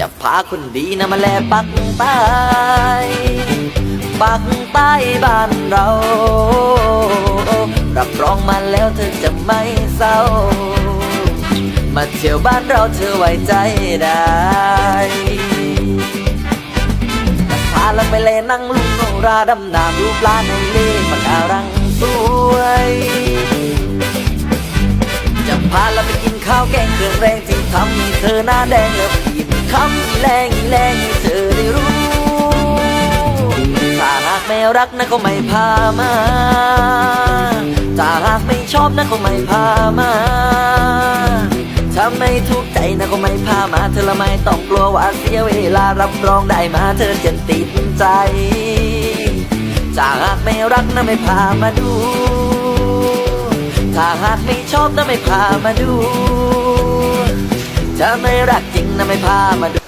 จะพาคนดีนะมาแลปักใต้ปักใต้บ้านเรา รับรองมาแล้วเธอจะไม่เศร้า มาเที่ยวบ้านเราเธอไว้ใจได้พาเราไปเลนั่งลุงโนราดำน้ำดูปลาในเลปะการังสวย จะพาเราไปกินข้าวแกงเครื่องแรงที่ทำให้เธอหน้าแดงแล้วกิน คำอีแรงอีแรงให้เธอได้รู้ ถ้าหากไม่รักนะก็ไม่พามา ถ้าหากไม่ชอบนะก็ไม่พามาถ้าไม่ถูกใจนะก็ไม่พามา เธอละไม่ต้องกลัวว่าเสียเวลารับรองได้มาเธอจะติดใจถ้าหากไม่รักนะไม่พามาดู ถ้าหากไม่ชอบนะไม่พามาดู ถ้าไม่รักจริงนะไม่พามาดู